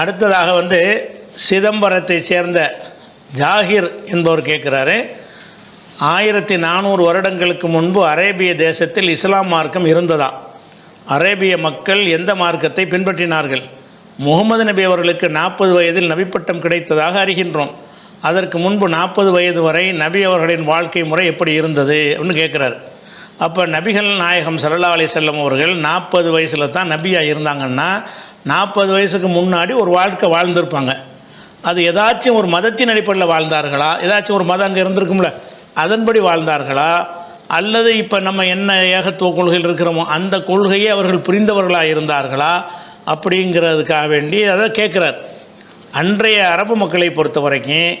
அடுத்ததாக வந்து சிதம்பரத்தை சேர்ந்த ஜாகிர் என்பவர் கேட்குறாரு. ஆயிரத்தி நானூறு வருடங்களுக்கு முன்பு அரேபிய தேசத்தில் இஸ்லாம் மார்க்கம் இருந்ததா? அரேபிய மக்கள் எந்த மார்க்கத்தை பின்பற்றினார்கள்? முகமது நபி அவர்களுக்கு நாற்பது வயதில் நபிப்பட்டம் கிடைத்ததாக அறிகின்றோம். அதற்கு முன்பு நாற்பது வயது வரை நபி அவர்களின் வாழ்க்கை முறை எப்படி இருந்தது அப்படின்னு கேட்குறாரு. அப்போ நபிகள் நாயகம் சல்லா அலி செல்லம் அவர்கள் நாற்பது வயசில் தான் நபியாக இருந்தாங்கன்னா நாற்பது வயசுக்கு முன்னாடி ஒரு வாழ்க்கை வாழ்ந்திருப்பாங்க. அது ஏதாச்சும் ஒரு மதத்தின் அடிப்படையில் வாழ்ந்தார்களா? ஏதாச்சும் ஒரு மதம் அங்கே இருந்திருக்கும்ல? அதன்படி வாழ்ந்தார்களா? அல்லது இப்போ நம்ம என்ன ஏகத்துவ கொள்கையில் இருக்கிறோமோ அந்த கொள்கையை அவர்கள் புரிந்தவர்களாக இருந்தார்களா? அப்படிங்கிறதுக்காக வேண்டி அதை கேட்குறார். அன்றைய அரபு மக்களை பொறுத்த வரைக்கும்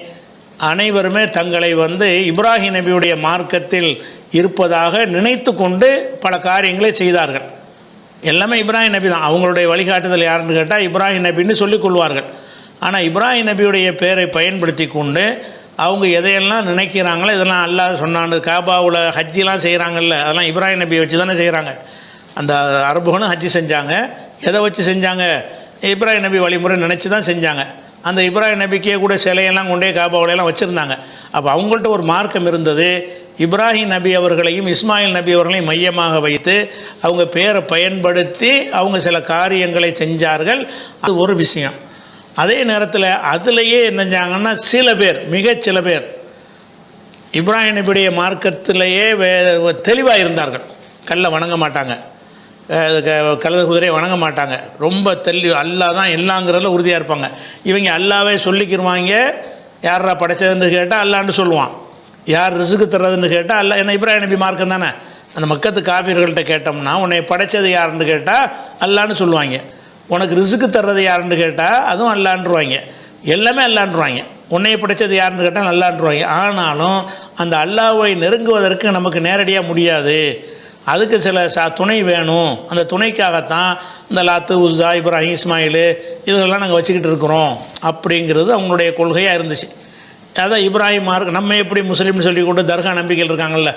அனைவருமே தங்களை வந்து இப்ராஹிம் நபியுடைய மார்க்கத்தில் இருப்பதாக நினைத்து கொண்டு பல காரியங்களை செய்தார்கள். எல்லாமே இப்ராஹிம் நபி தான். அவங்களுடைய வழிகாட்டுதல் யாருன்னு கேட்டால் இப்ராஹிம் நபின்னு சொல்லிக் கொள்வார்கள். ஆனால் இப்ராஹிம் நபியுடைய பெயரை பயன்படுத்தி கொண்டு அவங்க எதையெல்லாம் நினைக்கிறாங்களோ இதெல்லாம் அல்லாஹ் சொன்னாண்டு காபாவில் ஹஜ்ஜிலாம் செய்கிறாங்கல்ல அதெல்லாம் இப்ராஹிம் நபியை வச்சு தானே செய்கிறாங்க அந்த அரபுகளும் ஹஜ்ஜி செஞ்சாங்க. எதை வச்சு செஞ்சாங்க? இப்ராஹிம் நபி வழிமுறை நினச்சி தான் செஞ்சாங்க. அந்த இப்ராஹிம் நபிக்கே கூட சிலையெல்லாம் கொண்டே காபாவிலையெல்லாம் வச்சுருந்தாங்க. அப்போ அவங்கள்ட்ட ஒரு மார்க்கம் இருந்தது. இப்ராஹிம் நபி அவர்களையும் இஸ்மாயில் நபி அவர்களையும் மையமாக வைத்து அவங்க பேரை பயன்படுத்தி அவங்க சில காரியங்களை செஞ்சார்கள். அது ஒரு விஷயம். அதே நேரத்தில் அதுலேயே என்ன செஞ்சாங்கன்னா சில பேர் மிக சில பேர் இப்ராஹிம் நபியுடைய மார்க்கத்திலேயே வே தெளிவாக இருந்தார்கள் கல்லை வணங்க மாட்டாங்க. அஹ் க- கழுத குதிரையை வணங்க மாட்டாங்க. ரொம்ப தெளி அல்லாஹ் தான் எல்லாங்கிறதுல உறுதியாக இருப்பாங்க. இவங்க அல்லாவே சொல்லிக்கிருவாங்க. யாரா படைச்சதுன்னு கேட்டால் அல்லான்னு சொல்லுவான். யார் ரிசுக்கு தர்றதுன்னு கேட்டால் அல்ல என்ன இப்ராஹிம் நபி மார்க்கம் தானே. அந்த மக்கத்து காப்பீர்கள்ட்ட கேட்டோம்னா உன்னை படைச்சது யாருன்னு கேட்டால் அல்லான்னு சொல்லுவாங்க. உனக்கு ரிசுக்கு தர்றது யாருன்னு கேட்டால் அதுவும் அல்லான்றுவாங்க. எல்லாமே அல்லான்றுவாங்க. உன்னைய படைச்சது யாருன்னு கேட்டால் நல்லான்றுவாங்க. ஆனாலும் அந்த அல்லாவை நெருங்குவதற்கு நமக்கு நேரடியாக முடியாது. அதுக்கு சில சா துணை வேணும். அந்த துணைக்காகத்தான் இந்த லாத்து உஸ்தா இப்ராஹிம் இஸ்மாயில் இதெல்லாம் நாங்கள் வச்சுக்கிட்டு இருக்கிறோம். அப்படிங்கிறது அவங்களுடைய கொள்கையாக இருந்துச்சு. அதான் இப்ராஹிம் மார்க் நம்ம எப்படி முஸ்லீம்னு சொல்லி கொண்டு தர்கா நம்பிக்கைகள் இருக்காங்கல்ல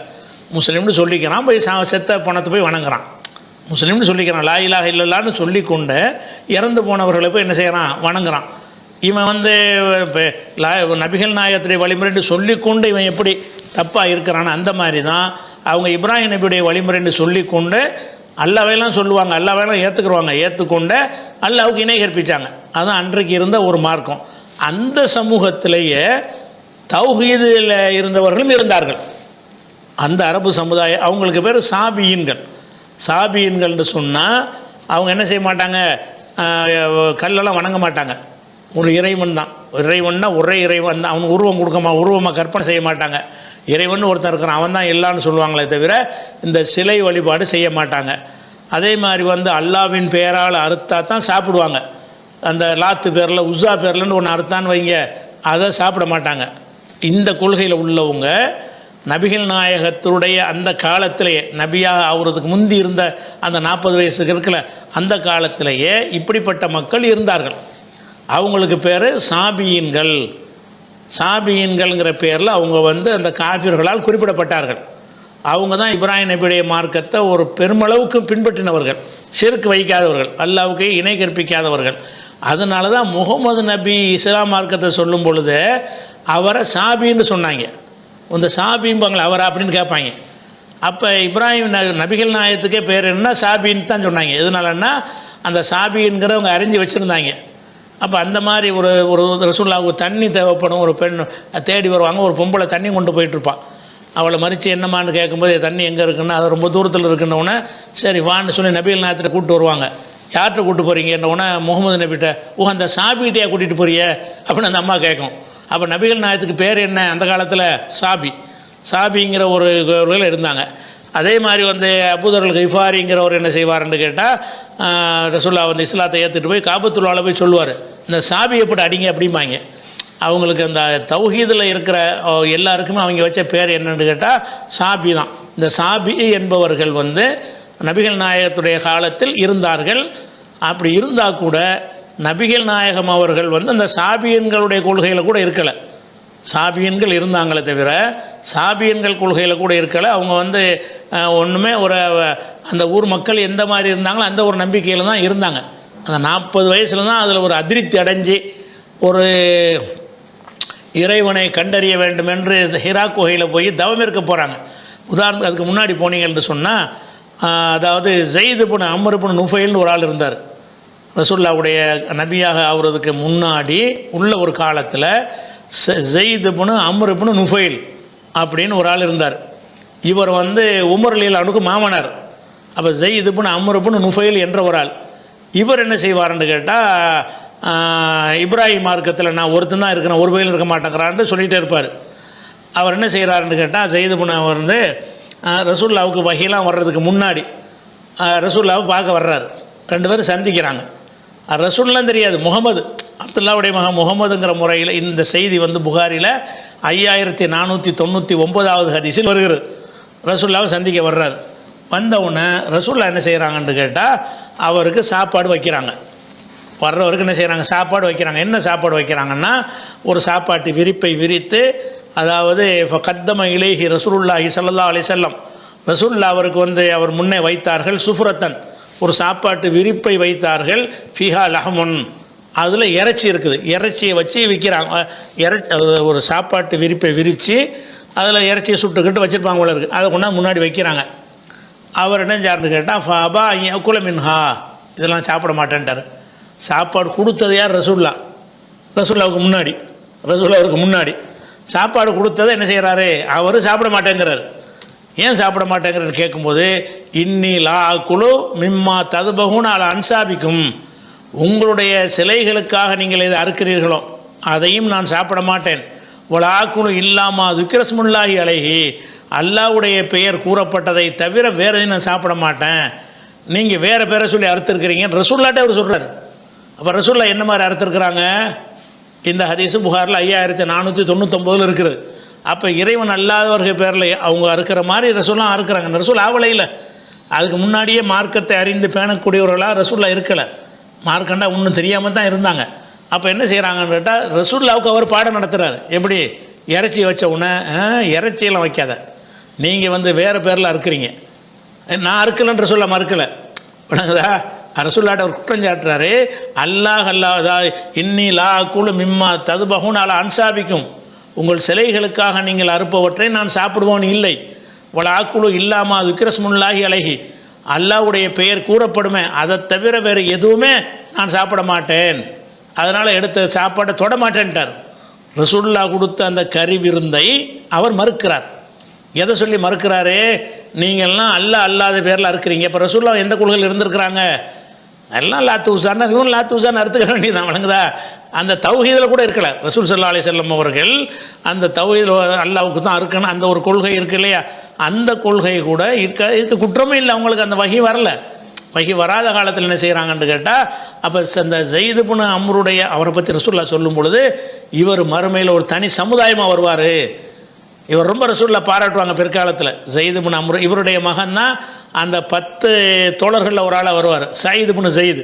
முஸ்லீம்னு சொல்லிக்கிறான் போய் சா செத்த பணத்தை போய் வணங்குறான். முஸ்லீம்னு சொல்லிக்கிறான் லா இல்லல்லான்னு சொல்லி சொல்லிக்கொண்டு இறந்து போனவர்களை போய் என்ன செய்கிறான் வணங்குறான். இவன் வந்து இப்போ லா நபிகள் நாயகத்துடைய வழிமுறைன்னு சொல்லிக்கொண்டு இவன் எப்படி தப்பாக இருக்கிறான்னு அந்த மாதிரி தான் அவங்க இப்ராஹிம் நபியுடைய வழிமுறைன்னு சொல்லிக்கொண்டு அல்லாவையெல்லாம் சொல்லுவாங்க அல்லாவையெல்லாம் ஏற்றுக்குருவாங்க ஏற்றுக்கொண்டு அல்லாவுக்கு இணை கற்பித்தாங்க அதுதான் அன்றைக்கு இருந்த ஒரு மார்க்கம். அந்த சமூகத்திலேயே தௌஹீதில் இருந்தவர்களும் இருந்தார்கள். அந்த அரபு சமுதாயம் அவங்களுக்கு பேர் சாபியின்கள். சாபியின்கள்னு சொன்னால் அவங்க என்ன செய்ய மாட்டாங்க? கல்லெல்லாம் வணங்க மாட்டாங்க. ஒரு இறைவன் தான். இறைவன்னா ஒரே இறைவன் தான். அவனுக்கு உருவம் கொடுக்கமா உருவமாக கற்பனை செய்ய மாட்டாங்க. இறைவன் ஒருத்தன் இருக்கிறான். அவன் தான் எல்லான்னு சொல்லுவாங்களே தவிர இந்த சிலை வழிபாடு செய்ய மாட்டாங்க. அதே மாதிரி வந்து அல்லாவின் பெயரால் அறுத்தா தான் சாப்பிடுவாங்க. அந்த லாத்து பேரில் உஸா பேர்லன்னு ஒன்று அறுத்தான்னு வைங்க அதை சாப்பிட மாட்டாங்க. இந்த கொள்கையில் உள்ளவங்க நபிகள் நாயகத்துடைய அந்த காலத்திலேயே நபியாக ஆகுறதுக்கு முந்தி இருந்த அந்த நாற்பது வயசுக்கு இருக்கல அந்த காலத்திலேயே இப்படிப்பட்ட மக்கள் இருந்தார்கள். அவங்களுக்கு பேர் சாபியின்கள். சாபியின்கள்ங்கிற பேரில் அவங்க வந்து அந்த காஃபியர்களால் குறிப்பிடப்பட்டார்கள். அவங்க தான் இப்ராஹிம் நபியுடைய மார்க்கத்தை ஒரு பெருமளவுக்கு பின்பற்றினவர்கள். சிறுக்கு வைக்காதவர்கள் அல்லாவுக்கு இணை கற்பிக்காதவர்கள். அதனால தான் முகமது நபி இஸ்லாம் மார்க்கத்தை சொல்லும் பொழுது அவரை சாபின்னு சொன்னாங்க. இந்த சாபிம்பாங்களே அவரை அப்படின்னு கேட்பாங்க அப்போ இப்ராஹிம் நபிகள் நாயகத்துக்கே பேர் என்ன? சாபின்னு தான் சொன்னாங்க. எதனாலன்னா அந்த சாபிங்கிறவங்க அறிஞ்சு வச்சுருந்தாங்க. அப்போ அந்த மாதிரி ஒரு ஒரு ரசூல்லாவுக்கு தண்ணி தேவைப்படும். ஒரு பெண் தேடி வருவாங்க. ஒரு பொம்பளை தண்ணி கொண்டு போயிட்டுருப்பான் அவளை மறித்து என்னம்மான்னு கேட்கும்போது தண்ணி எங்கே இருக்குன்னா? அது ரொம்ப தூரத்தில் இருக்குன்னொன்னே சரி வான்னு சொல்லி நபிகள் நாயத்தில் கூப்பிட்டு வருவாங்க. யார்கிட்ட கூப்பிட்டு போகிறீங்க முகமது நபிகிட்ட ஓ அந்த சாபிகிட்டையா கூட்டிகிட்டு போறிய? அப்படின்னு அந்த அம்மா கேட்கும் அப்போ நபிகள் நாயத்துக்கு பேர் என்ன அந்த காலத்தில்? சாபி. சாபிங்கிற ஒரு இவர்கள் இருந்தாங்க. அதே மாதிரி வந்து அபுதர்கள் கைஃபாரிங்கிறவர் என்ன செய்வாருன்னு கேட்டால் ரசுல்லா வந்து இஸ்லாத்தை ஏற்றுட்டு போய் காபத்துள்ளாவில் போய் சொல்லுவார். இந்த சாபி எப்படி அடிங்க அப்படிம்பாங்க. அவங்களுக்கு அந்த தௌஹீதில் இருக்கிற எல்லாருக்குமே அவங்க வச்ச பேர் என்னென்னு கேட்டால் சாபி தான். இந்த சாபி என்பவர்கள் வந்து நபிகள் நாயகத்துடைய காலத்தில் இருந்தார்கள். அப்படி இருந்தால் கூட நபிகள் நாயகம் அவர்கள் வந்து அந்த சாபியன்களுடைய கொள்கையில் கூட இருக்கலை. சாபியன்கள் இருந்தாங்களே தவிர சாபியன்கள் கொள்கையில் கூட இருக்கலை. அவங்க வந்து ஒன்றுமே ஒரு அந்த ஊர் மக்கள் எந்த மாதிரி இருந்தாங்களோ அந்த ஒரு நம்பிக்கையில் தான் இருந்தாங்க. அந்த நாற்பது வயசில் தான் அதில் ஒரு அதிருப்தி அடைஞ்சு ஒரு இறைவனை கண்டறிய வேண்டும் என்று இந்த ஹிரா குகையில் போய் தவம் இருக்க போகிறாங்க உதாரணத்துக்கு அதுக்கு முன்னாடி போனீங்கன்னு சொன்னால் அதாவது ஜெயிது புன அமரு நுஃபைல்னு ஒரு ஆள் இருந்தார். ரசூல்லாவுடைய நபியாக ஆகுறதுக்கு முன்னாடி உள்ள ஒரு காலத்தில் ஜெயிது புனு நுஃபைல் அப்படின்னு ஒரு ஆள் இருந்தார். இவர் வந்து உமர் லீலானுக்கு மாமனார். அப்போ ஜெயிது அமருப்புனு நுஃபைல் என்ற ஒரு ஆள். இவர் என்ன செய்வார்னு கேட்டால் இப்ராஹிம் மார்க்கத்தில் நான் ஒருத்தன் தான் இருக்கிறேன் ஒரு பயில் இருக்க மாட்டேங்கிறான்னு சொல்லிகிட்டே இருப்பார். அவர் என்ன செய்கிறாருன்னு கேட்டால் ஜெயிதுபுன அவர் வந்து ரசூல்லாவுக்கு வகையெல்லாம் வர்றதுக்கு முன்னாடி ரசூல்லாவை பார்க்க வர்றாரு. ரெண்டு பேரும் சந்திக்கிறாங்க. ரசூல்லாம் தெரியாது முகமது. அப்துல்லாவுடைய மகன் முகமதுங்கிற முறையில் இந்த செய்தி வந்து புகாரில் ஐயாயிரத்தி நானூற்றி தொண்ணூற்றி ஒன்பதாவது ஹதீஸில் வருகிறது. ரசூல்லாவை சந்திக்க வர்றாரு. வந்தவுடனே ரசூல்லா என்ன செய்கிறாங்கன்னு கேட்டால் அவருக்கு சாப்பாடு வைக்கிறாங்க. வர்றவருக்கு என்ன செய்கிறாங்க சாப்பாடு வைக்கிறாங்க. என்ன சாப்பாடு வைக்கிறாங்கன்னா ஒரு சாப்பாட்டு விரிப்பை விரித்து அதாவது இப்போ கத்தம இலேஹி ரசூல்லா ஸல்லல்லாஹு அலைஹி செல்லம் ரசூல்லா அவருக்கு வந்து அவர் முன்னே வைத்தார்கள் சுஃப்ரத்தன். ஒரு சாப்பாட்டு விரிப்பை வைத்தார்கள். ஃபிஹா லஹமுன். அதில் இறைச்சி இருக்குது. இறைச்சியை வச்சு விற்கிறாங்க இறைச்சி அது ஒரு சாப்பாட்டு விரிப்பை விரித்து அதில் இறைச்சியை சுட்டுக்கிட்டு வச்சுருப்பாங்க போல இருக்குது அதை கொண்டாந்து முன்னாடி வைக்கிறாங்க. அவர் என்ன சார்னு கேட்டால் ஃபாபா குல மின்ஹா. இதெல்லாம் சாப்பிட மாட்டேன்ட்டார். சாப்பாடு கொடுத்தது யார்? ரசூல்லா ரசூல்லாவுக்கு முன்னாடி. ரசூல்லாவுக்கு முன்னாடி. சாப்பாடு கொடுத்ததை என்ன செய்கிறாரு அவர் சாப்பிட மாட்டேங்கிறார். ஏன் சாப்பிட மாட்டேங்கிறது கேட்கும்போது இன்னி லா குழு மிம்மா ததுபகுன்னு அதை அன்சாபிக்கும். உங்களுடைய சிலைகளுக்காக நீங்கள் இதை அறுக்கிறீர்களோ அதையும் நான் சாப்பிட மாட்டேன். வலாக்குழு இல்லாமா துக்கிரஸ்முல்லாஹி அழகி அல்லாவுடைய பெயர் கூறப்பட்டதை தவிர வேறு எதையும் நான் சாப்பிட மாட்டேன். நீங்கள் வேறு பேரை சொல்லி அறுத்துருக்கிறீங்க. ரசூல்லாட்டே அவர் சொல்கிறார் அப்போ ரசூல்லா என்ன மாதிரி அறுத்துருக்குறாங்க? இந்த ஹதீஸு புகாரில் ஐயாயிரத்தி நானூற்றி தொண்ணூத்தொம்போதில் இருக்குது. அப்போ இறைவன் அல்லாதவர்கள் பேரில் அவங்க அறுக்கிற மாதிரி ரசூலாம் அறுக்கிறாங்க. ரசூல் ஆவலை இல்லை. அதுக்கு முன்னாடியே மார்க்கத்தை அறிந்து பேணக்கூடியவர்களாக ரசூல்லா இருக்கலை. மார்க்கண்டா ஒன்றும் தெரியாமல் தான் இருந்தாங்க. அப்போ என்ன செய்கிறாங்கன்னு கேட்டால் ரசூல்லாவுக்கு அவர் பாடம் நடத்துகிறார் எப்படி? இறைச்சி வச்ச உடனே "ஆ, இறைச்சியெல்லாம் வைக்காத. நீங்கள் வந்து வேறு பேரில் அறுக்கிறீங்க. நான் அறுக்கலன்ற சொல்ல மறுக்கலை. விளங்குதா? ரசூல்லாட்ட ஒரு குற்றம் சாட்டுறாரு. அல்லாஹ் அல்லாஹ் இன்னி லா குழு மிம்மா ததுபகுன்னு அல அன்சாபிக்கும். உங்கள் சிலைகளுக்காக நீங்கள் அறுப்பவற்றை நான் சாப்பிடுவோன் இல்லை. வல ஆக்குழு இல்லாமா விக்கிரஸ்முல்லாஹி அழகி அல்லாஹ்வுடைய பெயர் கூறப்படுமே அதை தவிர வேறு எதுவுமே நான் சாப்பிட மாட்டேன். அதனால் எடுத்த சாப்பாட்டை தொட மாட்டேன்ட்டார். ரசூல்லா கொடுத்த அந்த கறி விருந்தை அவர் மறுக்கிறார். எதை சொல்லி மறுக்கிறாரு? நீங்கள்லாம் அல்ல அல்லாத பேரில் அறுக்கிறீங்க. இப்போ ரசூல்லா எந்த கொள்கையில் இருந்திருக்கிறாங்க? எல்லாம் லாத்து உசான்னா இவன் லாத்து உசான்னு அறுத்துக்க வேண்டியதான் வழங்குதா? அந்த தௌஹீதில் கூட இருக்கல. ரசூல் சல்லா அலி செல்லம் அவர்கள் அந்த தௌஹீதில் அல்லாவுக்கு தான் இருக்கணும் அந்த ஒரு கொள்கை இருக்கு இல்லையா? அந்த கொள்கை கூட இருக்க இருக்க குற்றமே இல்லை. அவங்களுக்கு அந்த வகை வரல. வகை வராத காலத்தில் என்ன செய்கிறாங்கன்னு கேட்டால் அப்போ அந்த ஜெயிது புன அம்ருடைய அவரை பற்றி ரசூல்லா சொல்லும் பொழுது இவர் மறுமையில் ஒரு தனி சமுதாயமாக வருவார். இவர் ரொம்ப ரசூலில் பாராட்டுவாங்க பிற்காலத்தில். ஜெயிது புன் அம்ரு இவருடைய மகன் தான் அந்த பத்து தோழர்களில் ஒரு ஆளாக வருவார். சயீது புன் ஜெயிது.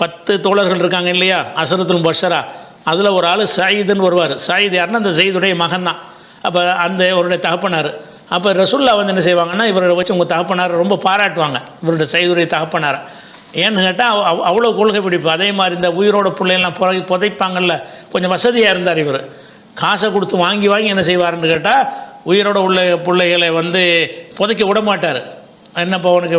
பத்து தோழர்கள் இருக்காங்க இல்லையா? அசரத்துல் பஷரா அதில் ஒரு ஆள் சயீதுன்னு வருவார். சயீது யாருன்னா அந்த ஜெயிதுடைய மகன் தான். அப்போ அந்த இவருடைய தகப்பனார். அப்போ ரசுல்லா வந்து என்ன செய்வாங்கன்னா இவரை வச்சு உங்கள் தகப்பனார் ரொம்ப பாராட்டுவாங்க. இவருடைய சயீதுடைய தகப்பனாரை. ஏன்னு கேட்டால் அவ் அவ்வளோ கொள்கை பிடிப்பு. அதே மாதிரி இந்த உயிரோட பிள்ளைலாம் புதை புதைப்பாங்கல்ல. கொஞ்சம் வசதியாக இருந்தார் இவர். காசை கொடுத்து வாங்கி வாங்கி என்ன செய்வாருன்னு கேட்டால் உயிரோட உள்ள பிள்ளைகளை வந்து புதைக்க விட மாட்டார் என்னப்பா உனக்கு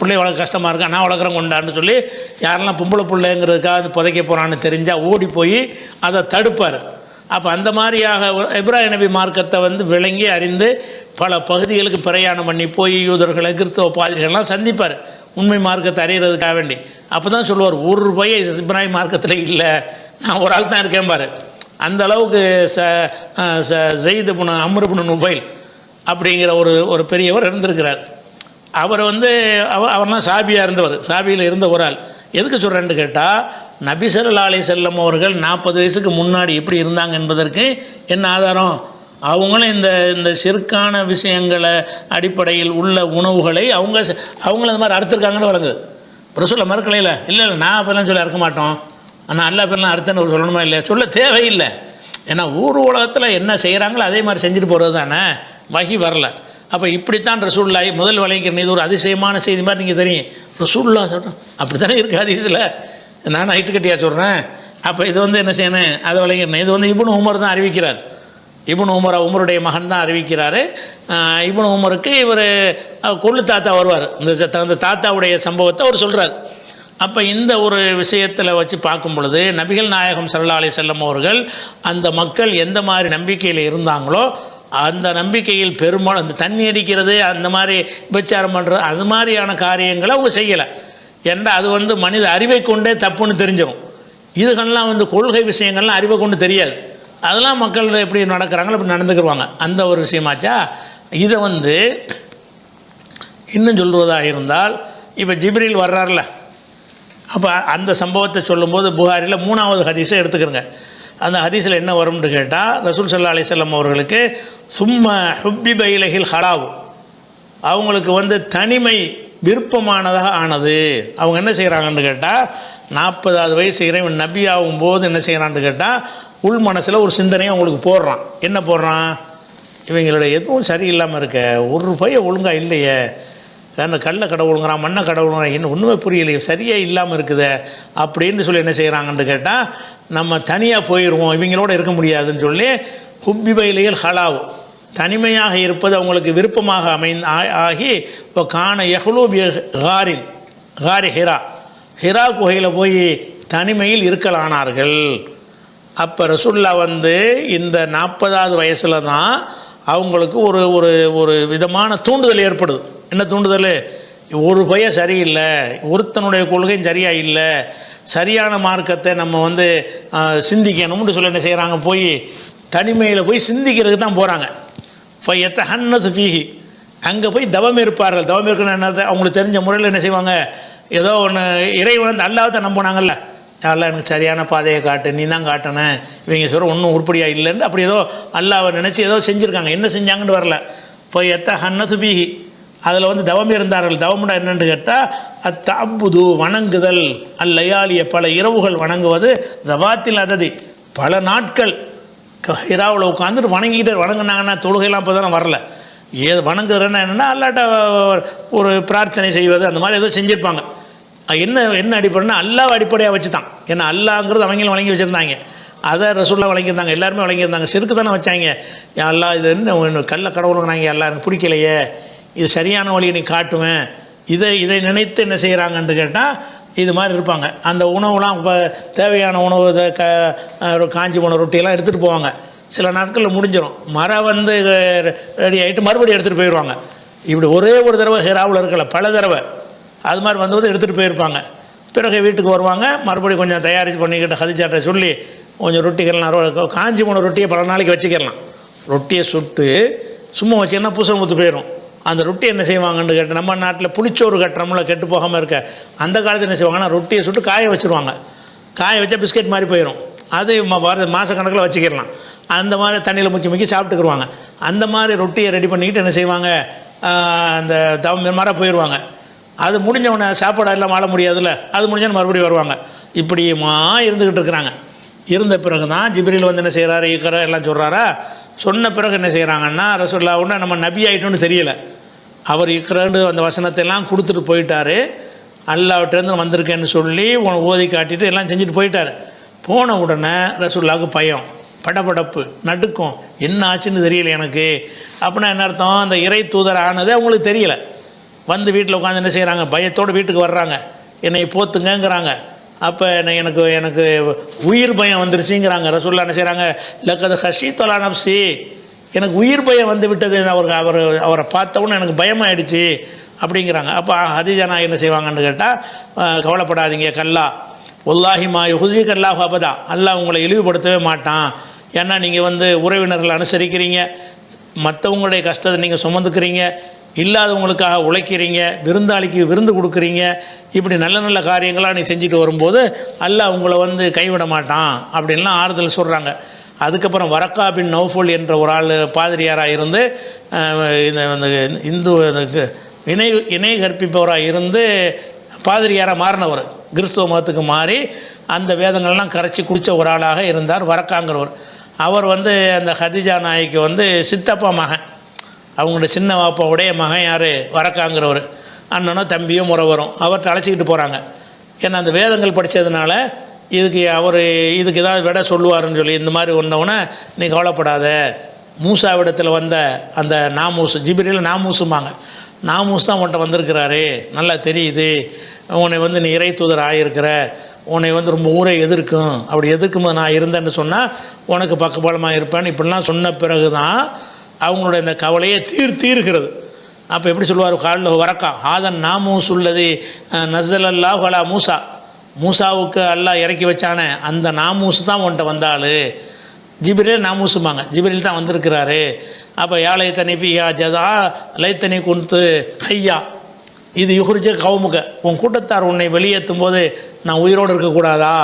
பிள்ளை வளர்க்க கஷ்டமாக இருக்கா? நான் வளர்க்குறேன் கொண்டான்னு சொல்லி யாரெல்லாம் பொம்பளை பிள்ளைங்கிறதுக்காக அது புதைக்க போகிறான்னு தெரிஞ்சால் ஓடி போய் அதை தடுப்பார். அப்போ அந்த மாதிரியாக இப்ராஹிம் நபி மார்க்கத்தை வந்து விளங்கி அறிந்து பல பகுதிகளுக்கு பிரயாணம் பண்ணி போய் யூதர்களை கிறிஸ்தவ பாதிரிகள்லாம் சந்திப்பார். உண்மை மார்க்கத்தை அறியறதுக்காக வேண்டி. அப்போ தான் சொல்லுவார் ஒரு ரூபாயை இப்ராஹிம் மார்க்கத்தில் இல்லை. நான் ஒரு ஆள் தான் இருக்கேன் பாரு. அந்த அளவுக்கு ச ச ஜெயிது புன அம்ருபுன நுபைல் அப்படிங்கிற ஒரு ஒரு பெரியவர் இருந்திருக்கிறார். அவர் வந்து அவ அவர்லாம் சாபியாக இருந்தவர். சாபியில் இருந்த ஒரு ஆள். எதுக்கு சொல்கிறேன்னு கேட்டால் நபி ஸல்லல்லாஹு செல்லம் அவர்கள் நாற்பது வயசுக்கு முன்னாடி எப்படி இருந்தாங்க என்பதற்கு என்ன ஆதாரம்? அவங்களும் இந்த இந்த சிற்கான விஷயங்களை அடிப்படையில் உள்ள உணவுகளை அவங்க அவங்கள அவங்களும் மாதிரி அறுத்துருக்காங்கன்னு வழங்குது ரசூலில் மறுக்கலையில். இல்லை இல்லை நான் அப்போல்லாம் சொல்லி அறுக்க மாட்டோம். ஆனால் அல்லா பேர்லாம் அறுத்தன்னு ஒரு சொல்லணுமா இல்லையா? சொல்ல தேவையில்லை. ஏன்னா ஊர் உலகத்தில் என்ன செய்கிறாங்களோ அதே மாதிரி செஞ்சுட்டு போகிறது தானே வகி வரல. அப்போ இப்படித்தான் ரசூல்லாய் முதல் வலைஞர் இது ஒரு அதிசயமான செய்தி மாதிரி நீங்கள் தெரியும். ரசூல்லா சொல்கிறோம் அப்படி தானே இருக்குது ஹதீஸில்? நான் ஹைட்டு கட்டியாக சொல்கிறேன் அப்போ இது வந்து என்ன செய்யணும்? அதை விளங்கிடணும் இது வந்து இப்னு உமர் தான் அறிவிக்கிறார். இப்னு உமர் உமருடைய மகன் தான் அறிவிக்கிறாரு. இப்னு உமருக்கு இவர் கொள்ளு தாத்தா வருவார். இந்த ச- அந்த தாத்தாவுடைய சம்பவத்தை அவர் சொல்கிறார் அப்போ இந்த ஒரு விஷயத்தில் வச்சு பார்க்கும் பொழுது நபிகள் நாயகம் ஸல்லல்லாஹு அலைஹி செல்லம் அவர்கள் அந்த மக்கள் எந்த மாதிரி நம்பிக்கையில் இருந்தாங்களோ அந்த நம்பிக்கையில் பெரும்பாலும் அந்த தண்ணி அடிக்கிறது அந்த மாதிரி விபச்சாரம் பண்ணுறது அது மாதிரியான காரியங்களை அவங்க செய்யலை. ஏன்னா அது வந்து மனித அறிவை கொண்டே தப்புன்னு தெரிஞ்சிடும் இதுகள்லாம் வந்து கொள்கை விஷயங்கள்லாம் அறிவை கொண்டு தெரியாது. அதெல்லாம் மக்கள் எப்படி நடக்கிறாங்களோ அப்படி நடந்துக்கிடுவாங்க அந்த ஒரு விஷயமாச்சா? இதை வந்து இன்னும் சொல்வதாக இருந்தால் இப்போ ஜிப்ரில் வர்றார்ல. அப்போ அந்த சம்பவத்தை சொல்லும்போது புகாரில் மூணாவது ஹதீஸை எடுத்துக்கிறங்க. அந்த ஹதீஸில் என்ன வரும்னு கேட்டால் ரசூல் சல்லா அலிசல்லம் அவர்களுக்கு சும்மா ஹுப்பி பைலகில் ஹலாவு. அவங்களுக்கு வந்து தனிமை விருப்பமானதாக ஆனது. அவங்க என்ன செய்கிறாங்கன்னு கேட்டால் நாற்பதாவது வயசு இறைவன் நபி ஆகும்போது என்ன செய்கிறான்னு கேட்டால் உள் மனசில் ஒரு சிந்தனையை அவங்களுக்கு போடுறான். என்ன போடுறான்? இவங்களோட எதுவும் சரியில்லாமல் இருக்க ஒரு பைய ஒழுங்காக இல்லையே. அந்த கல்லை கடவுளுங்கிறான் மண்ணை கடவுளுங்கிறான் என்ன ஒன்றுமே புரியலையே சரியாக இல்லாமல் இருக்குதே அப்படின்னு சொல்லி என்ன செய்கிறாங்கன்னு கேட்டால் நம்ம தனியாக போயிடுவோம் இவங்களோட இருக்க முடியாதுன்னு சொல்லி ஹுப்பி பயிலையில் ஹலாவு. தனிமையாக இருப்பது அவங்களுக்கு விருப்பமாக அமைந்து ஆ- ஆகி இப்போ காண யஹ்லூபி ஹாரின் ஹாரி ஹிரா. ஹிரா குகையில் போய் தனிமையில் இருக்கலானார்கள். அப்போ ரசுல்லா வந்து இந்த நாற்பதாவது வயசில் தான் அவங்களுக்கு ஒரு ஒரு ஒரு விதமான தூண்டுதல் ஏற்படுது. என்ன தூண்டுதல்? ஒரு பைய சரியில்லை. ஒருத்தனுடைய கொள்கையும் சரியாக இல்லை. சரியான மார்க்கத்தை நம்ம வந்து சிந்திக்கணும்னு சொல்லி என்ன செய்கிறாங்க போய் தனிமையில் போய் சிந்திக்கிறதுக்கு தான் போகிறாங்க இப்போ எத்த ஹன்னஸ் ஃபீஹி. அங்கே போய் தவம் இருப்பார்கள். தவம் இருக்கணும் என்ன அவங்களுக்கு தெரிஞ்ச முறையில் என்ன செய்வாங்க? ஏதோ ஒன்று இறைவன் வந்து அல்லாஹ்வை நம்பினாங்கல்ல. அல்ல எனக்கு சரியான பாதையை காட்டு நீ தான் காட்டணும் இவங்க சொல்கிற ஒன்றும் உருப்படியாக இல்லைன்னு அப்படி ஏதோ அல்லாவை நினச்சி ஏதோ செஞ்சுருக்காங்க. என்ன செஞ்சாங்கன்னு வரல. இப்போ எத்த ஹன்னஸ் ஃபீஹி. அதில் வந்து தவம் இருந்தார்கள். தவம்னா என்னென்னு கேட்டால் அத்தப்புது வணங்குதல். அல்லையாலிய பல இரவுகள் வணங்குவது தவாத்தில் அததி. பல நாட்கள் ஹிராவில் உட்காந்துட்டு வணங்கிக்கிட்டே வணங்குனாங்கன்னா தொழுகைலாம் இப்போ தானே வரல. ஏது வணங்குறேன்னா என்னென்னா அல்லாட்ட ஒரு பிரார்த்தனை செய்வது அந்த மாதிரி ஏதோ செஞ்சுருப்பாங்க. என்ன என்ன அடிப்படைன்னா அல்லாவை அடிப்படையாக வச்சு தான் ஏன்னா அல்லாங்கிறது அவங்களும் வழங்கி வச்சுருந்தாங்க. அதை ரசூல்லாம் வழங்கியிருந்தாங்க எல்லாருமே வழங்கியிருந்தாங்க. செருக்கு தானே வச்சாங்க. எல்லாம் இது என்ன கல்ல கடவுளுங்கிறாங்க எல்லாம் எனக்கு பிடிக்கலையே. இது சரியான வழியை நீ காட்டுவேன். இதை இதை நினைத்து என்ன செய்கிறாங்கன்னு கேட்டால் இது மாதிரி இருப்பாங்க. அந்த உணவுலாம் இப்போ தேவையான உணவு இதை க ஒரு காஞ்சி போன ரொட்டியெல்லாம் எடுத்துகிட்டு போவாங்க. சில நாட்களில் முடிஞ்சிடும் மரம் வந்து ரெடி ஆகிட்டு மறுபடியும் எடுத்துகிட்டு போயிடுவாங்க இப்படி ஒரே ஒரு தடவை ஹெராவில் இருக்கல பல தடவை. அது மாதிரி வந்து வந்து எடுத்துகிட்டு போயிருப்பாங்க. பிறகு வீட்டுக்கு வருவாங்க. மறுபடியும் கொஞ்சம் தயாரித்து பண்ணிக்கிட்டு ஹதிச்சாட்டை சொல்லி கொஞ்சம் ரொட்டிகள்லாம் காஞ்சி போன ரொட்டியை பல நாளைக்கு வச்சுக்கலாம் ரொட்டியை சுட்டு சும்மா வச்சிங்கன்னா பூசம் ஊற்று போயிடும் அந்த ரொட்டி என்ன செய்வாங்கன்னு கேட்டு நம்ம நாட்டில் புளிச்சோறு கட்டுறோம்ல கெட்டு போகாமல் இருக்க. அந்த காலத்தில் என்ன செய்வாங்கன்னா ரொட்டியை சுட்டு காய வச்சுருவாங்க. காய வச்சா பிஸ்கெட் மாதிரி போயிடும் அது வார வர மாதக்கணக்கில் வச்சுக்கிடலாம். அந்த மாதிரி தண்ணியில் முக்கி முக்கி சாப்பிட்டுக்குருவாங்க. அந்த மாதிரி ரொட்டியை ரெடி பண்ணிக்கிட்டு என்ன செய்வாங்க? அந்த தவம் போயிடுவாங்க அது முடிஞ்ச உடனே சாப்பாடு எல்லாம் வாழ முடியாதுல்ல? அது முடிஞ்சோன்னு மறுபடியும் வருவாங்க. இப்படியுமா இருந்துக்கிட்டு இருக்கிறாங்க. இருந்த பிறகு தான் ஜிப்ரில் வந்து என்ன செய்கிறாரு ஈக்கர எல்லாம் சொல்கிறாரா சொன்ன பிறகு என்ன செய்கிறாங்கன்னா ரசூல்லா ஒன்று நம்ம நபி ஆகிட்டோன்னு தெரியலை. அவர் இக்கரண்டு அந்த வசனத்தை எல்லாம் கொடுத்துட்டு போயிட்டாரு. அல்லாவிட்டேருந்து வந்திருக்கேன்னு சொல்லி உன ஓதி காட்டிட்டு எல்லாம் செஞ்சுட்டு போயிட்டார். போன உடனே ரசூல்லாவுக்கு பயம். படபடப்பு நடுக்கும். என்ன ஆச்சுன்னு தெரியல எனக்கு. அப்படின்னா என்ன அர்த்தம்? அந்த இறை தூதர் ஆனது அவங்களுக்கு தெரியல. வந்து வீட்டில் உட்காந்து என்ன செய்கிறாங்க பயத்தோடு வீட்டுக்கு வர்றாங்க. என்னை போத்துங்கங்கிறாங்க. அப்போ என்ன- எனக்கு எனக்கு உயிர் பயம் வந்துருச்சுங்கிறாங்க. ரசூல்லா என்ன செய்கிறாங்க லக்கது ஹஷி தொலா நப்சி எனக்கு உயிர் பயம் வந்து விட்டது அவர் அவர் அவரை பார்த்த எனக்கு பயமாயிடுச்சு அப்படிங்கிறாங்க. அப்போ ஹதீஜா நான் என்ன செய்வாங்கன்னு கேட்டால் கவலைப்படாதீங்க கல்லா. ஒல்லாஹிமா ஹுசி கல்லாஹ் அபதா. அல்லாஹ் உங்களை இழிவுபடுத்தவே மாட்டான். ஏன்னா நீங்கள் வந்து உறவினர்கள் அனுசரிக்கிறீங்க மற்றவங்களுடைய கஷ்டத்தை நீங்கள் சுமந்துக்கிறீங்க இல்லாதவங்களுக்காக உழைக்கிறீங்க விருந்தாளிக்கு விருந்து கொடுக்குறீங்க இப்படி நல்ல நல்ல காரியங்களாக நீ செஞ்சுட்டு வரும்போது அல்ல உங்களை வந்து கைவிட மாட்டான் அப்படின்லாம் ஆறுதல் சொல்கிறாங்க அதுக்கப்புறம் வரக்கா பின் நௌஃபுல் என்ற ஒரு ஆள் பாதிரியாராக இருந்து இந்த இந்து இணை இணை கற்பிப்பவராக இருந்து பாதிரியாராக மாறினவர் கிறிஸ்துவ மதத்துக்கு மாறி அந்த வேதங்கள்லாம் கரைச்சி குடித்த ஒரு ஆளாக இருந்தார் வரக்காங்கிறவர். அவர் வந்து அந்த ஹதிஜா நாய்க்கு வந்து சித்தப்பா மகன். அவங்களோட சின்ன வாப்பாவுடைய மகன் யார்? வரக்காங்கிறவர். அண்ணனும் தம்பியும் முறை வரும். அவர்கிட்ட அழைச்சிக்கிட்டு போகிறாங்க ஏன்னா அந்த வேதங்கள் படித்ததுனால இதுக்கு அவர் இதுக்கு ஏதாவது விட சொல்லுவாருன்னு சொல்லி இந்த மாதிரி ஒன்றவுடனே நீ கவலைப்படாத. மூசாவிடத்தில் வந்த அந்த நாமூசு ஜிபிரியில் நாமூசுமாங்க நாமூஸ் தான் உன்ட்ட வந்திருக்கிறாரு. நல்லா தெரியுது. உன்னை வந்து நீ இறை தூதர் ஆகியிருக்கிற உன்னை வந்து ரொம்ப ஊரை எதிர்க்கும். அப்படி எதிர்க்கும் போது நான் இருந்தேன்னு சொன்னால் உனக்கு பக்கபலமாக இருப்பேன்னு இப்படிலாம் சொன்ன பிறகு தான் அவங்களோட இந்த கவலையை தீர் தீர்க்கிறது அப்போ எப்படி சொல்லுவார்? காலில் வரக்கா. ஆதன் நாமூஸ் உள்ளது நசலல்லா ஹலா மூசா. மூசாவுக்கு எல்லாம் இறக்கி வச்சானே அந்த நாமூசு தான் உன்ட்ட வந்தாள். ஜிபிரில் நாமூசுமாங்க ஜிபிரில் தான் வந்திருக்கிறாரு. அப்போ யாழை தனி பியா ஜதா லைத்தனி குன்த்து ஹையா. இது யுகுரிஜ கவுமுக உன் கூட்டத்தார் உன்னை வெளியேற்றும் போது நான் உயிரோடு இருக்கக்கூடாதா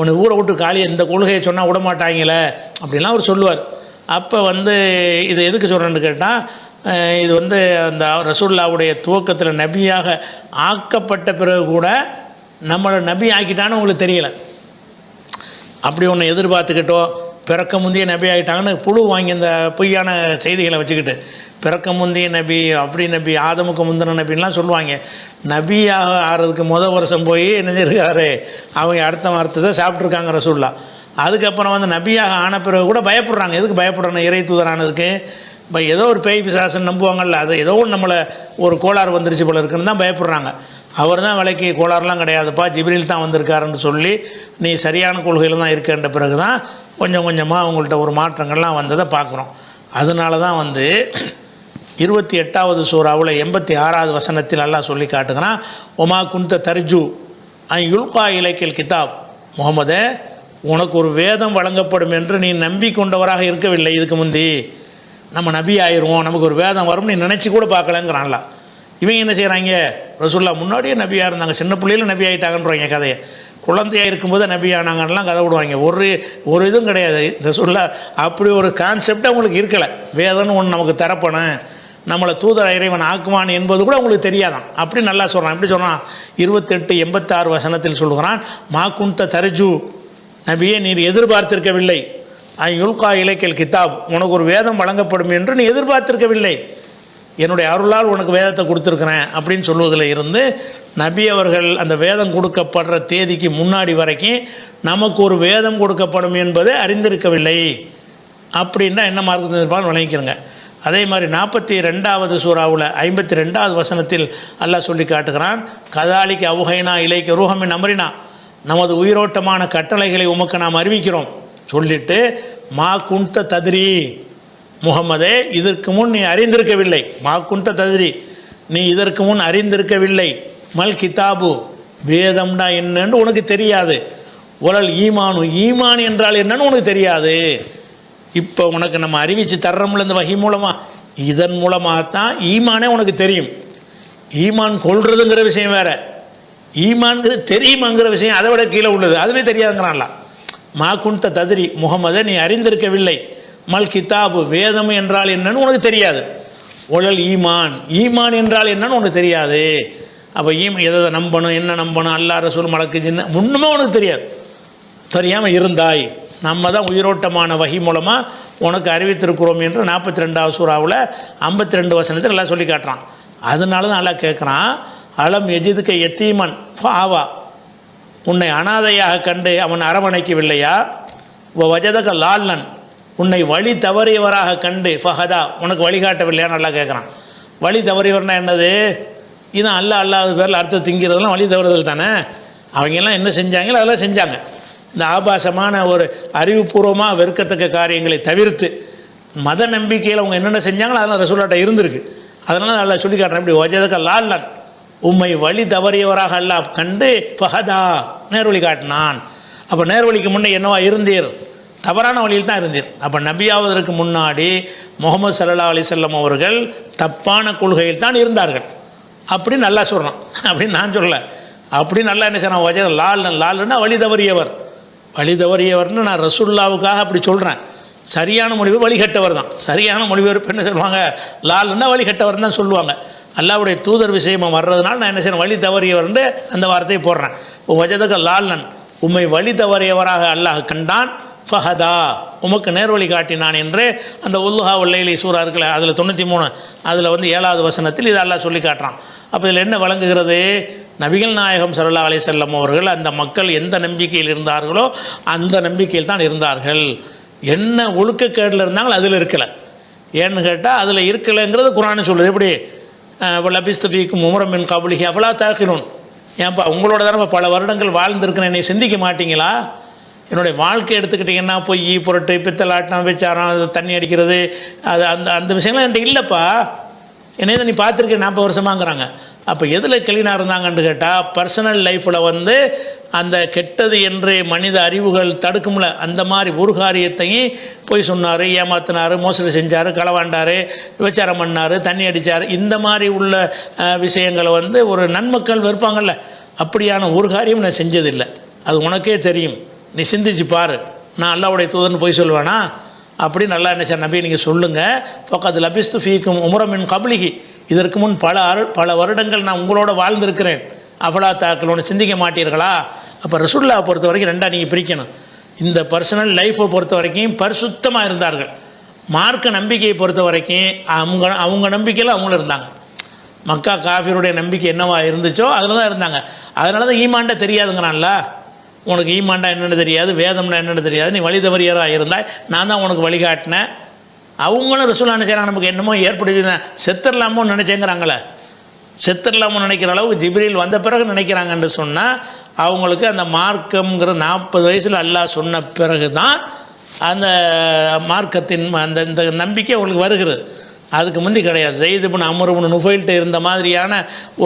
உன்னை ஊரை விட்டு காலி இந்த கொள்கையை சொன்னால் விட மாட்டாங்களே? அப்படிலாம் அவர் சொல்லுவார். அப்போ வந்து இது எதுக்கு சொல்கிறேன்னு கேட்டால் இது வந்து அந்த ரசூல்லாவுடைய துவக்கத்தில் நபியாக ஆக்கப்பட்ட பிறகு கூட நம்மளை நபி ஆக்கிட்டான்னு உங்களுக்கு தெரியலை. அப்படி ஒன்று எதிர்பார்த்துக்கிட்டோ பிறக்க முந்தைய நபி ஆகிட்டாங்கன்னு புழு வாங்கி இந்த பொய்யான செய்திகளை வச்சுக்கிட்டு பிறக்க முந்தைய நபி அப்படி நபி ஆதமுக்கு முந்தின நபின்லாம் சொல்லுவாங்க. நபியாக ஆகிறதுக்கு முத வருஷம் போய் என்ன செய்யிருக்காரு அவங்க அடுத்த வார்த்தை சாப்பிட்ருக்காங்க ரசூல்லா அதுக்கப்புறம் வந்து நபியாக ஆன பிறகு கூட பயப்படுறாங்க. எதுக்கு பயப்படுறாங்க? இறை தூதரானதுக்கு. இப்போ ஏதோ ஒரு பேய் பிசாசன் நம்புவாங்கல்ல அது ஏதோ ஒன்று நம்மளை ஒரு கோளாறு வந்துருச்சு போல இருக்குன்னு தான் பயப்படுறாங்க. அவர் தான் விலைக்கு கோளாறுலாம் கிடையாதுப்பா ஜிப்ரில் தான் வந்திருக்காருன்னு சொல்லி நீ சரியான கொள்கையில் தான் இருக்கன்ற பிறகு தான் கொஞ்சம் கொஞ்சமாக அவங்கள்ட்ட ஒரு மாற்றங்கள்லாம் வந்ததை பார்க்குறோம். அதனால தான் வந்து இருபத்தி எட்டாவது சூறாவில் எண்பத்தி ஆறாவது வசனத்தில் நல்லா சொல்லி காட்டுகிறான் ஒமா குந்த தர்ஜு யுல்கா இலக்கியல் கிதாப். முகமது உனக்கு ஒரு வேதம் வழங்கப்படும் என்று நீ நம்பி கொண்டவராக இருக்கவில்லை இதுக்கு முந்தி. நம்ம நபி ஆயிடுவோம் நமக்கு ஒரு வேதம் வரும் நீ நினச்சி கூட பார்க்கலங்கிறான்லாம் இவங்க என்ன செய்கிறாங்க ரசுல்லா முன்னாடியே நபியாக இருந்தாங்க. சின்ன பிள்ளையில நபி ஆகிட்டாங்கன்றவங்க கதையை. குழந்தையாக இருக்கும்போது நபி ஆனாங்கலாம் கதை விடுவாங்க. ஒரு ஒரு இதுவும் கிடையாது. ரசுல்லா அப்படி ஒரு கான்செப்டே அவங்களுக்கு இருக்கலை. வேதம்னு ஒன்று நமக்கு தரப்பணும் நம்மளை தூதர் இறைவன் ஆக்குவான் என்பது கூட உங்களுக்கு தெரியாதான். அப்படி நல்லா சொல்கிறான் எப்படி சொல்கிறான் இருபத்தெட்டு எண்பத்தாறு வசனத்தில் சொல்கிறான் மாக்குண்ட தரிஜு தர்ஜு. நபியே நீர் எதிர்பார்த்திருக்கவில்லை. யுல்கா இலக்கியல் கிதாப் உனக்கு ஒரு வேதம் வழங்கப்படும் என்று நீ எதிர்பார்த்திருக்கவில்லை. என்னுடைய அருளால் உனக்கு வேதத்தை கொடுத்துருக்குறேன் அப்படின்னு சொல்வதில் இருந்து நபி அவர்கள் அந்த வேதம் கொடுக்கப்படுற தேதிக்கு முன்னாடி வரைக்கும் நமக்கு ஒரு வேதம் கொடுக்கப்படும் என்பதை அறிந்திருக்கவில்லை. அப்படின்னா என்ன மார்க்கு இருப்பான்னு விளங்கிக்கிறங்க அதே மாதிரி நாற்பத்தி ரெண்டாவது சூறாவில் ஐம்பத்தி ரெண்டாவது வசனத்தில் அல்லாஹ் சொல்லி காட்டுகிறான் கதாலிக்கு அவுகைனா இலைக்கு ரூஹமின் அமரினா நமது உயிரோட்டமான கட்டளைகளை உமக்கு நாம் அறிவிக்கிறோம். சொல்லிட்டு மா குண்ட ததிரி. முகமதே இதற்கு முன் நீ அறிந்திருக்கவில்லை. மா குண்ட ததிரி நீ இதற்கு முன் அறிந்திருக்கவில்லை. மல் கிதாபு வேதம்னா என்னன்னு உனக்கு தெரியாது. உலல் ஈமானு ஈமான் என்றால் என்னன்னு உனக்கு தெரியாது. இப்போ உனக்கு நம்ம அறிவித்து தர்றோம்ல இந்த வகை மூலமாக இதன் மூலமாகத்தான் ஈமானே உனக்கு தெரியும். ஈமான் கொள்றதுங்கிற விஷயம் வேற. ஈமான்கிறது தெரியுமாங்கிற விஷயம் அதை விட கீழே உள்ளது. அதுவே தெரியாதுங்கிறான்ல மா குண்ட ததிரி முகமதை நீ அறிந்திருக்கவில்லை. மல் கிதாபு வேதம் என்றால் என்னன்னு உனக்கு தெரியாது. உழல் ஈமான் ஈமான் என்றால் என்னன்னு உனக்கு தெரியாது. அப்போ ஈம் எதை எதை நம்பணும் என்ன நம்பணும் அல்லா ரசூல் மலக்கு சின்ன ஒன்றுமே உனக்கு தெரியாது. தெரியாமல் இருந்தாய். நம்ம தான் உயிரோட்டமான வகி மூலமாக உனக்கு அறிவித்திருக்கிறோம் என்று நாற்பத்தி ரெண்டாவது சூறாவில் ஐம்பத்தி ரெண்டு வசனத்தில் எல்லாம் சொல்லி காட்டுறான். அதனால தான் நல்லா கேட்குறான் அலம் எஜிதுக்க எத்தீமன் ஆவா உன்னை அனாதையாக கண்டு அவன் அரவணைக்கவில்லையா? வஜதக லால்னன் உன்னை வழி தவறியவராக கண்டு ஃபஹதா உனக்கு வழிகாட்டவில்லையா? நல்லா கேட்குறான் வழி தவறியவர்னா என்னது? இதான் அல்ல அல்லாத பேரில் அர்த்தம் திங்கிறதுலாம் வழி தவறுதல் தானே? அவங்கெல்லாம் என்ன செஞ்சாங்களோ அதெல்லாம் செஞ்சாங்க. இந்த ஆபாசமான ஒரு அறிவுபூர்வமாக வெறுக்கத்தக்க காரியங்களை தவிர்த்து மத நம்பிக்கையில் அவங்க என்னென்ன செஞ்சாங்களோ அதெல்லாம் ரசூலாட்ட இருந்திருக்கு. அதனால் நல்லா சொல்லி காட்டுறேன் இப்படி வஜதக்க லால்லன் உம்மை வழி தவறியவராக அல்லாஹ் கண்டு ஃபஹதா நேர்வழி காட்டினான். அப்போ நேர்வழிக்கு முன்னே என்னவா இருந்தீர்? தவறான வழியில் தான் இருந்தீர் அப்போ நபியாவதற்கு முன்னாடி முகமது சல்லா அலிசல்லம் அவர்கள் தப்பான கொள்கையில் தான் இருந்தார்கள். அப்படி நல்லா சொல்கிறோம் அப்படின்னு நான் சொல்லலை. அப்படி நல்லா என்ன செய்யணும் வஜ லால் லால்னா வழி தவறியவர் வழி தவறியவர்னு நான் ரசுல்லாவுக்காக அப்படி சொல்கிறேன் சரியான மொழிவு வழிகட்டவர் தான். சரியான மொழிபெயர்ப்பு என்ன சொல்லுவாங்க? லால்னா வழிகட்டவர் தான் சொல்லுவாங்க. அல்லாவுடைய தூதர் விஷயமா வர்றதுனால நான் என்ன செய்யணும் வழி தவறியவர்னு அந்த வார்த்தையை போடுறேன். இப்போ வஜதக லால்னன் உண்மை வழி தவறியவராக அல்லாஹ் கண்டான். ஃபஹதா உமக்கு நேர்வழி காட்டினான் என்று அந்த உல்லுஹா உள்ளையிலே சூறா இருக்குல்ல அதில் தொண்ணூற்றி மூணு அதில் வந்து ஏழாவது வசனத்தில் இதெல்லாம் சொல்லி காட்டுறான். அப்போ இதில் என்ன வழங்குகிறது நபிகள் நாயகம் சரல்லா அலி செல்லம் அவர்கள் அந்த மக்கள் எந்த நம்பிக்கையில் இருந்தார்களோ அந்த நம்பிக்கையில் தான் இருந்தார்கள். என்ன ஒழுக்கக்கேடில் இருந்தாங்களோ அதில் இருக்கலை. ஏன்னு கேட்டால் அதில் இருக்கலைங்கிறது குரான் சொல்லுது. எப்படி? லபிஸ்தபிக்கும் உமரமின் கபுலிகி அவ்வளோ தாக்கினோன் ஏன்ப்பா உங்களோட தானே பல வருடங்கள் வாழ்ந்துருக்கிறேன் என்னை சிந்திக்க மாட்டீங்களா? என்னுடைய வாழ்க்கை எடுத்துக்கிட்டிங்கன்னா பொய் புரட்டு பித்தலாட்டம் விச்சாரம் அது தண்ணி அடிக்கிறது அது அந்த அந்த விஷயங்கள்லாம் என்கிட்ட இல்லைப்பா. என்னை நீ பார்த்துருக்க நாற்பது வருஷமாங்கிறாங்க. அப்போ எதில் கிளீனாக இருந்தாங்கன்னு கேட்டால் பர்சனல் லைஃப்பில் வந்து அந்த கெட்டது என்று மனித அறிவுகள் தடுக்கும்ல அந்த மாதிரி ஒரு காரியத்தையும் போய் சொன்னார் ஏமாத்தினார் மோசடி செஞ்சார் களவாண்டார் விபச்சாரம் பண்ணார் தண்ணி அடித்தார் இந்த மாதிரி உள்ள விஷயங்களை வந்து ஒரு நன்மக்கள் வெறுப்பாங்கல்ல. அப்படியான ஒரு காரியம் நான் செஞ்சதில்லை. அது உனக்கே தெரியும். நீ சிந்திச்சு பாரு. நான் அல்லாவுடைய தூதன் போய் சொல்லுவேனா? அப்படி நல்லா என்ன நபி நீங்கள் சொல்லுங்கள் பக்கத்து லபிஸ்து ஃபீக்கும் உமரமின் கபலிகி இதற்கு முன் பல அரு பல வருடங்கள் நான் உங்களோட வாழ்ந்திருக்கிறேன். அஃபலா தாக்களோட சிந்திக்க மாட்டீர்களா? அப்போ ரசுல்லா பொறுத்த வரைக்கும் ரெண்டாக நீங்கள் பிரிக்கணும். இந்த பர்சனல் லைஃப்பை பொறுத்த வரைக்கும் பரிசுத்தமாக இருந்தார்கள். மார்க்க நம்பிக்கையை பொறுத்த வரைக்கும் அவங்க அவங்க நம்பிக்கையில் அவங்களும் இருந்தாங்க. மக்கா காஃபியருடைய நம்பிக்கை என்னவா இருந்துச்சோ அதில் தான் இருந்தாங்க. அதனால தான் ஈமாண்டே தெரியாதுங்கிறான்ல. உனக்கு ஈமாண்டா என்னென்னு தெரியாது வேதம்னா என்னென்னு தெரியாது நீ வழி தவறியராக இருந்தால் நான் தான் உனக்கு வழிகாட்டினேன். அவங்களும் ரசூலா நினைச்சாங்க நமக்கு என்னமோ ஏற்படுத்தி செத்துடலாமோ நினைச்சேங்கிறாங்களே. செத்துடலாமோ நினைக்கிற அளவுக்கு ஜிப்ரில் வந்த பிறகு நினைக்கிறாங்கன்னு சொன்னால் அவங்களுக்கு அந்த மார்க்கம்ங்கிற நாற்பது வயசில் அல்லாஹ் சொன்ன பிறகு தான் அந்த மார்க்கத்தின் அந்த இந்த நம்பிக்கை அவங்களுக்கு வருகிறது. அதுக்கு முந்தி கிடையாது. ஜெயிதுபின் அமருபுன் நுஃபைல்கிட்ட இருந்த மாதிரியான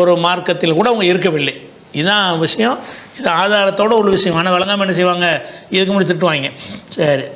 ஒரு மார்க்கத்தில் கூட அவங்க இருக்கவில்லை. இதான் விஷயம். இது ஆதாரத்தோட ஒரு விஷயம். ஆனால் வழங்காமல் என்ன செய்வாங்க? இதுக்கு முன்னாடி திட்டுவாங்க. சரி.